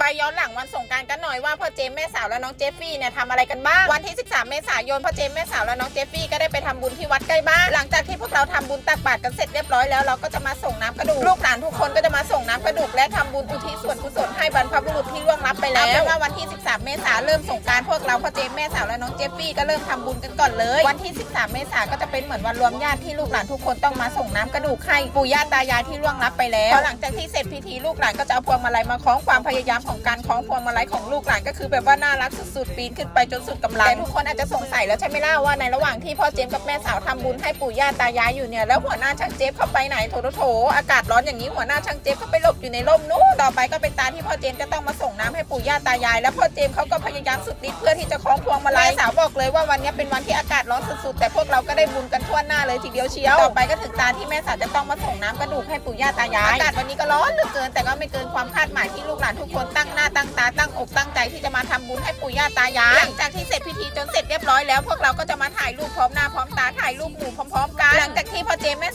ไปย้อนหลังวันสงการกันหน่อยว่าพ่อเจมแม่สาวและน้องเจฟฟี่เนี่ยทำอะไรกันบ้าง วันที่ 13 เมษายนพ่อเจมแม่สาวและน้องเจฟฟี่ก็ได้ไปทำบุญที่วัดใกล้บ้าน หลังจากที่พวกเราทำบุญตักบาตรกันเสร็จเรียบร้อยแล้วเราก็จะมาส่งน้ำกระดูก ลูกหลานทุกคนก็จะมาส่งน้ำกระดูกและทำบุญอุทิศส่วนกุศล ให้บรรพบุรุษที่ล่วงลับไปแล้วเอาเป็นว่าวันที่ 13 เมษายนเริ่มสงกรารพวกเราพ่อเจมส์แม่สาวและน้องเจฟฟี่ก็เริ่มทำบุญกันก่อนเลย วันที่ 13 เมษายนก็จะเป็นเหมือนวันรวมญาติที่ลูกหลานทุกคนต้องมาส่งน้ำกระดูกให้ปู่ย่าตายายที่ล่วงลับไปแล้วพอหลังจากที่เสร็จพิธีลูกหลานก็จะเอาพวงมาลัยมาคล้องความพยายามของการคล้องพวงมาลัยของลูกหลานก็คือแบบว่าน่ารักสุดๆปีนขึ้นไปจนสุดกำลังแต่ทุกคนอาจจะสงสัยแล้วใช่ไหมล่ะว่าในระหว่างที่พ่อเจมส์กับแม่สาวทำบุญให้ปู่ย่าตายายอยู่เนี่ยแล้วหัวหน้าช่างเจฟเข้าไปไหนโถโถโถอากาศร้อนอย่างนี้หัวหน้าช่างเจฟก็ไปหลบอยู่ในร่มนู้นต่อไปก็เป็นตาที่พ่อเจมส์จะต้องมาส่งน้ำให้ปู่ย่าตายาย แล้วพ่อเจมส์เขาก็พยายามสุดฤทธิ์เพื่อที่จะคล้องพวงมาลัยแม่สาวบอกเลยว่าวันนี้เป็นวันที่อากาศร้อนสุดๆ แต่พวกเราก็ได้บุญกันทั่วหน้าเลยทีเดียวเชียว ต่อไปก็ถึงตาที่แม่สาวจะต้องมาส่งน้ำกระดูกให้ปู่ย่าตายาย อากาศวันนี้ก็ร้อนเหลือเกิน แต่ก็ไม่เกินความคาดหมายที่ลูกหลานทุกคนตั้งหน้าตั้งตาตั้งอกตั้งใจที่จะมาทำบุญให้ปู่ย่าตายายหลังจากที่เสร็จพิธีจนเสร็จเรียบร้อยแล้ว พวกเราก็จะมาถ่ายรูปพร้อมหน้าพร้อมตาถ่ายรูปหมู่พร้อมๆกันหลังจากที่พ่อเจมส์แม่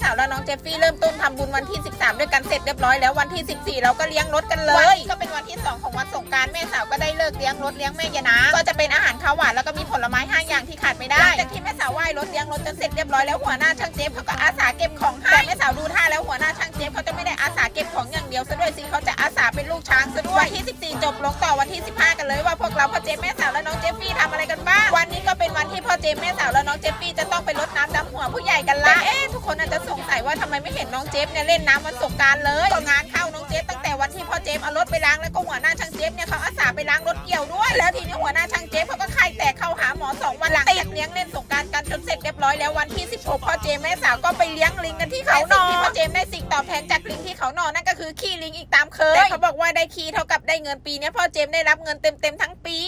เจฟฟี่เริ่มต้นทำบุญวันที่ 13 ด้วยกันเสร็จเรียบร้อยแล้ววันที่ 14 เราก็เลี้ยงรถกันเลย ก็เป็นวันที่ 2 ของวันสงการแม่สาวก็ได้เลิกเลี้ยงรถเลี้ยงแม่ยานาก็จะเป็นอาหารข้าวหวานแล้วก็มีผลไม้ห้าอย่างที่ขาดไม่ได้หลังจากที่แม่สาวไหว้รถเลี้ยงรถจนเสร็จเรียบร้อยแล้วหัวหน้าช่างเจฟเขาก็อาสาเก็บของให้แต่แม่สาวดูท่าแล้วหัวหน้าช่างเจฟเขาจะไม่ได้อาสาเก็บของอย่างเดียวซะด้วยสิเขาจะอาสาเป็นลูกช้างซะด้วยวันที่ 14 จบลงต่อวันที่ 15 กันเลยว่าพวกเราพ่อเจมส์แม่สาวและน้องเจฟฟี่ท ที่พ่อเจมส์แม่สาวและน้องเจฟฟี่จะต้องไปรดน้ำดำหัวผู้ใหญ่กันละเอ๊ะทุกคนอาจจะสงสัยว่าทำไมไม่เห็นน้องเจฟเนี่ยเล่นน้ำวันสงกรารเลยก็งานเข้าน้องเจฟตั้งแต่วันที่พ่อเจมส์เอารถไปล้างแล้วก็หัวหน้าช่างเจฟเนี่ยเขาอาสาไปล้างรถเกี่ยวด้วย แล้วทีนี้หัวหน้าช่างเจฟเขาก็ไข้แตกเข้าหาหมอสองวันหลังจากเลี้ยงเล่นสงกรารกันจนเสร็จเรียบร้อยแล้ววันที่ 16พ่อเจมส์แม่สาวก็ไปเลี้ยงลิงกันที่เขานอที่พ่อเจมส์ได้สิ่งตอบแทนจากลิงที่เขานอนั่นก็คือขี้ลิงอีกตามเคยแต่เขาบอกว่าได้ขี้เท่ากับได้เงินปีเนี้ยพ่อเจมส์ได้รับเงินเต็มๆทั้งปี